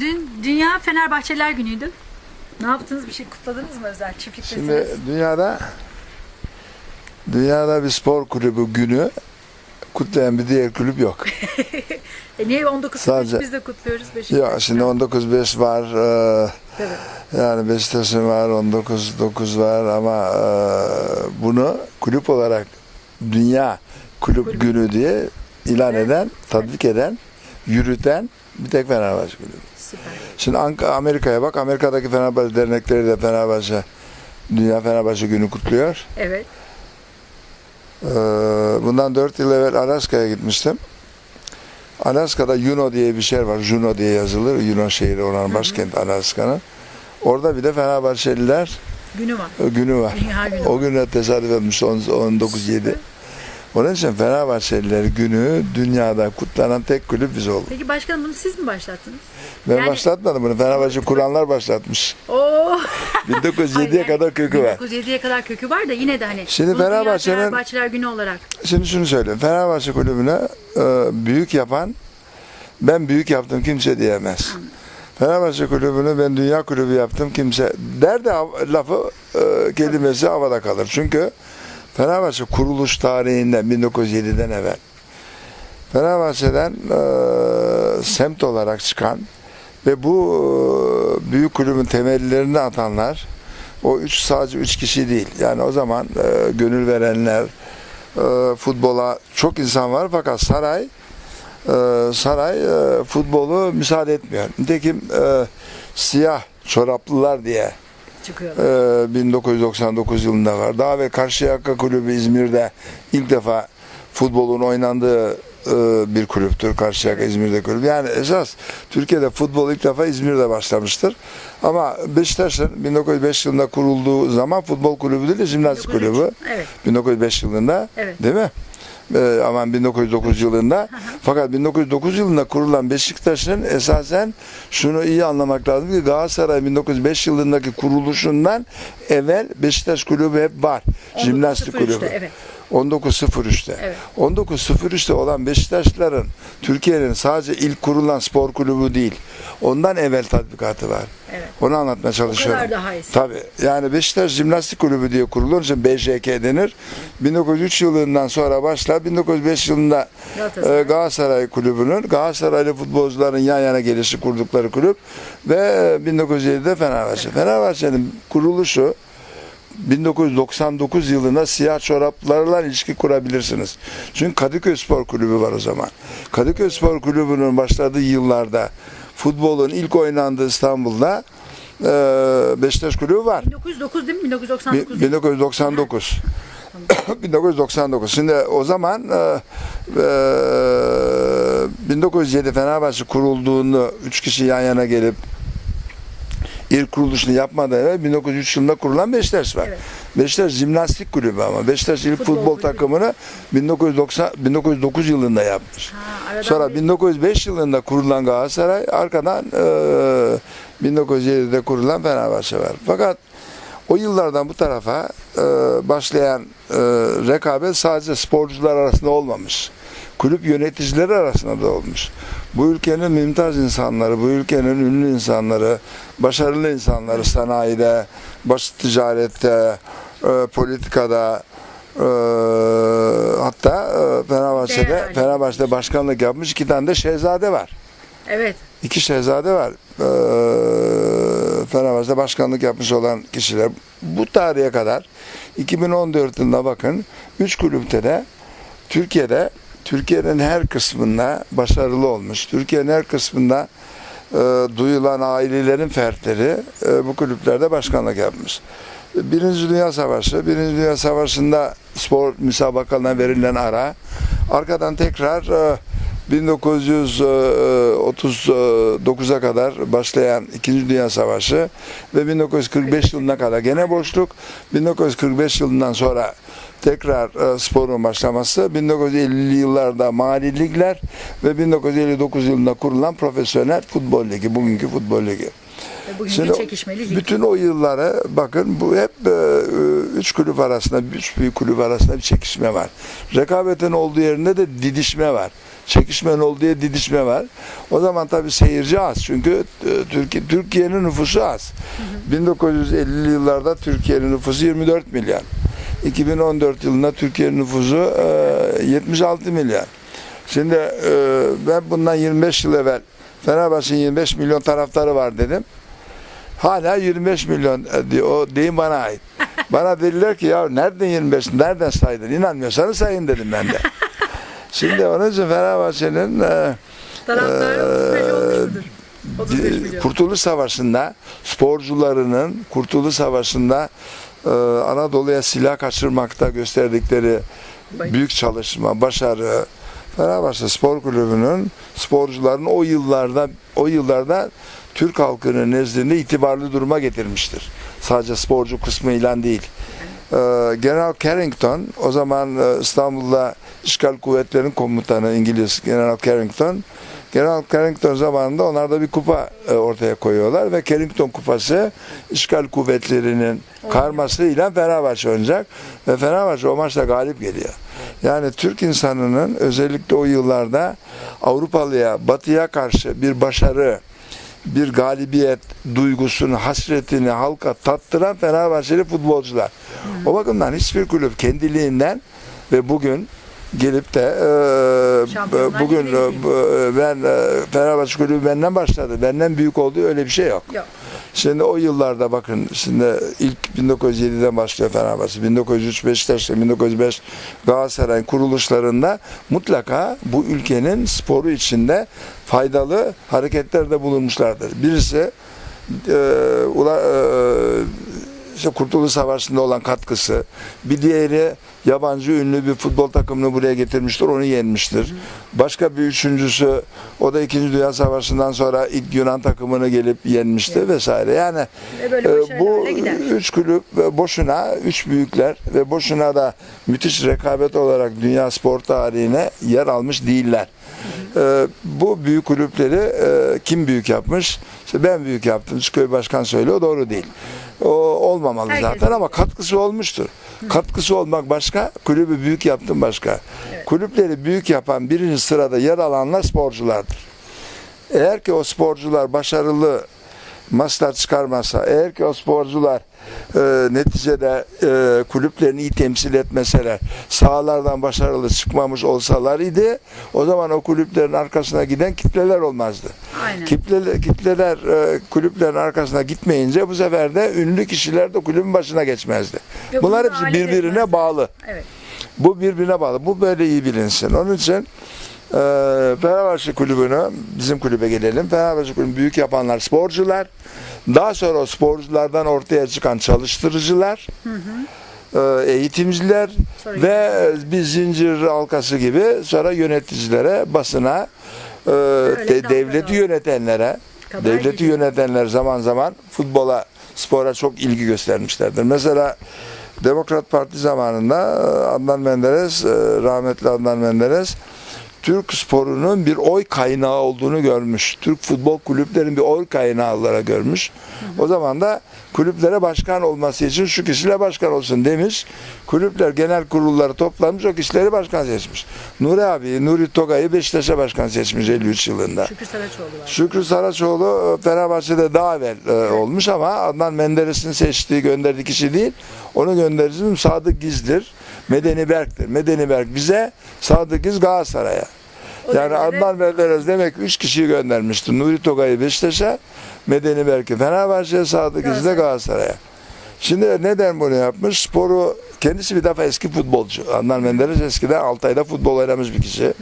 Dün Dünya Fenerbahçeliler Günü'ydü. Ne yaptınız? Bir şey kutladınız mı özel? Çiftliktesiniz. Şimdi dünyada dünyada bir spor kulübü günü kutlayan bir diğer kulüp yok. E niye 19 Sadece- biz de kutluyoruz Beşiktaş. ya şimdi 19-5 var. e, Tabii. yani Beşiktaş'ın var 19-9 var ama e, bunu kulüp olarak dünya kulüp Kulüp. günü diye ilan Evet. eden, tatbik eden, yürüten bir tek Fenerbahçe kulübü. Süper. Şimdi Amerika'ya bak. Amerika'daki Fenerbahçe dernekleri de Fenerbahçe Dünya Fenerbahçe Günü kutluyor. Evet. Ee, bundan 4 yıl evvel Alaska'ya gitmiştim. Alaska'da Juneau diye bir şehir var. Juneau diye yazılır. Juneau şehri oranın başkenti Alaska'nın. Orada bir de Fenerbahçeliler Günü var. günü var. Günü O güne tesadüf etmiş 19-7. Onun için Fenerbahçeliler günü dünyada kutlanan tek kulüp biz olduk. Peki başkanım bunu siz mi başlattınız? Ben Yani- başlatmadım bunu. Fenerbahçe kuranlar başlatmış. Oo. 1907'ye kadar kökü var. 1907'ye kadar kökü var da yine de hani. Şimdi Fenerbahçe'nin- Fenerbahçeliler Günü olarak. Şimdi şunu söyleyeyim. Fenerbahçe kulübüne e, büyük yapan ben büyük yaptım kimse diyemez. Fenerbahçe kulübünü ben dünya kulübü yaptım kimse der de lafı e, kelimesi havada kalır. Çünkü Fenerbahçe kuruluş tarihinden 1907'den evvel Fenerbahçe'den e, semt olarak çıkan ve bu e, büyük kulübün temellerini atanlar o üç sadece üç kişi değil. Yani o zaman e, gönül verenler e, futbola çok insan var fakat saray e, saray e, futbolu müsaade etmiyor. Nitekim e, siyah çoraplılar diye Çıkıyorlar. ee, 1999 yılında var. Daha ve Karşıyaka Kulübü İzmir'de ilk defa futbolun oynandığı e, bir kulüptür. Karşıyaka İzmir'de kulüp. Yani esas Türkiye'de futbol ilk defa İzmir'de başlamıştır. Ama Beşiktaş'ın 1905 yılında kurulduğu zaman futbol kulübü değil de jimnastik 1903. kulübü. Evet. 1905 yılında Evet. değil mi? Ee, aman 1909 yılında. Fakat 1909 yılında kurulan Beşiktaş'ın esasen şunu iyi anlamak lazım ki Galatasaray 1905 yılındaki kuruluşundan evvel Beşiktaş kulübü hep var. Jimnastik 1903'te, kulübü. Evet. 1903'te. Evet. 1903'te olan Beşiktaşlıların Türkiye'nin sadece ilk kurulan spor kulübü değil. Ondan evvel tatbikatı var. Evet. Onu anlatmaya çalışıyorum. kadar daha eski. Tabii. Yani Beşiktaş Jimnastik Kulübü diye kurulur. için BJK denir. 1903 yılından sonra başlar. 1905 yılında Galatasaray. e, Galatasaray Kulübü'nün Galatasaraylı futbolcuların yan yana gelişi kurdukları kulüp ve e, 1907'de Fenerbahçe. Fenerbahçe'nin kuruluşu 1999 yılında siyah çoraplarla ilişki kurabilirsiniz. Çünkü Kadıköy Spor Kulübü var o zaman. Kadıköy Spor Kulübü'nün başladığı yıllarda futbolun ilk oynandığı İstanbul'da e, Beşiktaş Kulübü var. 1909 değil mi? 1999 Bi- değil mi? 1999. 1999. Şimdi o zaman e, e, 1907 Fenerbahçe kurulduğunu üç kişi yan yana gelip ilk kuruluşunu yapmadan evvel 1903 yılında kurulan Beşiktaş var. Evet. Beşiktaş jimnastik kulübü ama Beşiktaş ilk Futbol futbol, takımını 1990 1909 yılında yapmış. Ha, Sonra bir- 1905 yılında kurulan Galatasaray, arkadan e, 1907'de kurulan Fenerbahçe var. Fakat o yıllardan bu tarafa e, başlayan e, rekabet sadece sporcular arasında olmamış. Kulüp yöneticileri arasında da olmuş. Bu ülkenin mümtaz insanları, bu ülkenin ünlü insanları, başarılı insanları sanayide, basit ticarette, e, politikada, e, hatta e, Fenerbahçe'de. Fenerbahçe'de başkanlık yapmış iki tane de şehzade var. Evet. İki şehzade var. Ee, Fenerbahçe'de başkanlık yapmış olan kişiler. Bu tarihe kadar 2014 yılına bakın. Üç kulüpte de Türkiye'de Türkiye'nin her kısmında başarılı olmuş. Türkiye'nin her kısmında e, duyulan ailelerin fertleri e, bu kulüplerde başkanlık yapmış. Birinci Dünya Savaşı, Birinci Dünya Savaşı'nda spor müsabakalarına verilen ara, arkadan tekrar e, 1939'a kadar başlayan İkinci Dünya Savaşı ve 1945 yılına kadar gene boşluk. 1945 yılından sonra tekrar e, sporun başlaması, 1950'li yıllarda mali ligler ve 1959 yılında kurulan profesyonel futbol ligi, bugünkü futbol ligi. Ve Bugünkü Şimdi çekişmeli lig. bütün o yıllara bakın bu hep e, üç kulüp arasında, üç büyük kulüp arasında bir çekişme var. Rekabetin olduğu yerinde de didişme var. Çekişmenin olduğu yerde didişme var. O zaman tabii seyirci az. Çünkü e, Türkiye Türkiye'nin nüfusu az. 1950'li yıllarda Türkiye'nin nüfusu 24 milyar. 2014 yılında Türkiye'nin nüfusu e, 76 milyar. Şimdi e, ben bundan 25 yıl evvel Fenerbahçe'nin 25 milyon taraftarı var dedim. Hala 25 milyon e, diyor. O deyim bana ait. Bana dediler ki ya nereden 25, nereden saydın? İnanmıyorsanız sayın dedim ben de. Şimdi onun için Fenerbahçe'nin e, Taraftarı 35 olmuş mudur? 35 milyon. Kurtuluş Savaşı'nda sporcularının Kurtuluş Savaşı'nda e, Anadolu'ya silah kaçırmakta gösterdikleri büyük çalışma, başarı Fenerbahçe Spor Kulübü'nün sporcuların o yıllarda o yıllarda Türk halkının nezdinde itibarlı duruma getirmiştir. Sadece sporcu kısmıyla değil. Ee, General Carrington o zaman e, İstanbul'da işgal kuvvetlerin komutanı İngiliz General Carrington General Carrington zamanında onlar da bir kupa e, ortaya koyuyorlar ve Carrington kupası işgal kuvvetlerinin karmasıyla Fenerbahçe oynayacak ve Fenerbahçe o maçta galip geliyor. Yani Türk insanının özellikle o yıllarda Avrupalıya, Batı'ya karşı bir başarı, bir galibiyet duygusunu, hasretini halka tattıran Fenerbahçeli futbolcular. O bakımdan hiçbir kulüp kendiliğinden ve bugün gelip de e, Şampiyonlar bugün e, bu- ben e, Fenerbahçe kulübü benden başladı. Benden büyük olduğu öyle bir şey yok. Yok. Şimdi o yıllarda bakın şimdi ilk 1907'den başlıyor Fenerbahçe. 1903 Beşiktaş'ta 1905 Galatasaray'ın kuruluşlarında mutlaka bu ülkenin sporu içinde faydalı hareketlerde bulunmuşlardır. Birisi e, ula, e, işte Kurtuluş Savaşı'nda olan katkısı. Bir diğeri yabancı ünlü bir futbol takımını buraya getirmiştir. Onu yenmiştir. Başka bir üçüncüsü o da 2. Dünya Savaşı'ndan sonra ilk Yunan takımını gelip yenmişti vesaire. Yani Ve e, bu üç kulüp ve boşuna üç büyükler ve boşuna da müthiş rekabet olarak dünya spor tarihine yer almış değiller. E, bu büyük kulüpleri e, kim büyük yapmış? İşte ben büyük yaptım. Çıköy Başkan söylüyor. Doğru değil. O olmamalı Herkes zaten ama katkısı olmuştur. Katkısı olmak başka, kulübü büyük yaptım başka. Kulüpleri büyük yapan birinci sırada yer alanlar sporculardır. Eğer ki o sporcular başarılı maçlar çıkarmasa, eğer ki o sporcular e, neticede e, kulüplerini iyi temsil etmeseler, sahalardan başarılı çıkmamış olsalar idi, o zaman o kulüplerin arkasına giden kitleler olmazdı. Aynen. Kitleler, kitleler e, kulüplerin arkasına gitmeyince bu sefer de ünlü kişiler de kulübün başına geçmezdi. Ve Bunlar hepsi birbirine etmezler. bağlı. Evet. Bu birbirine bağlı. Bu böyle iyi bilinsin. Onun için e, Fenerbahçe kulübünü, bizim kulübe gelelim. Fenerbahçe kulübünü büyük yapanlar sporcular. Daha sonra o sporculardan ortaya çıkan çalıştırıcılar, e, eğitimciler Sonra ve bir zincir halkası gibi sonra yöneticilere, basına, e, de- devleti yönetenlere, Kadar devleti gidiyor. yönetenler zaman zaman futbola, spora çok ilgi göstermişlerdir. Mesela Demokrat Parti zamanında e, Adnan Menderes, e, rahmetli Adnan Menderes Türk sporunun bir oy kaynağı olduğunu görmüş. Türk futbol kulüplerinin bir oy kaynağı olarak görmüş. O zaman da kulüplere başkan olması için şu kişiyle başkan olsun demiş. Kulüpler genel kurulları toplamış o kişileri başkan seçmiş. Nuri abi, Nuri Togay'ı Beşiktaş'a başkan seçmiş 53 yılında. Şükrü Saraçoğlu var. Şükrü Saraçoğlu e, Fenerbahçe'de daha evvel e, olmuş ama Adnan Menderes'in seçtiği, gönderdiği kişi değil. Onu göndericim Sadık Giz'dir. Medeni Berk'tir. Medeni Berk bize, Sadık Giz Galatasaray'a. Yani Adnan Menderes demek ki üç kişiyi göndermiştir. Nuri Togay'ı Beşiktaş'a, Medeni Berk'i Fenerbahçe'ye, Sadık Giz'i de Galatasaray. Galatasaray'a. Şimdi neden bunu yapmış? Sporu kendisi bir defa eski futbolcu. Adnan Menderes eskiden Altay'da futbol oynamış bir kişi.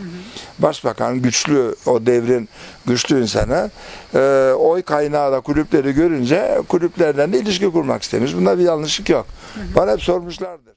Başbakan güçlü o devrin güçlü insanı. Ee, oy kaynağı da kulüpleri görünce kulüplerden de ilişki kurmak istemiş. Bunda bir yanlışlık yok. Bana hep sormuşlardır.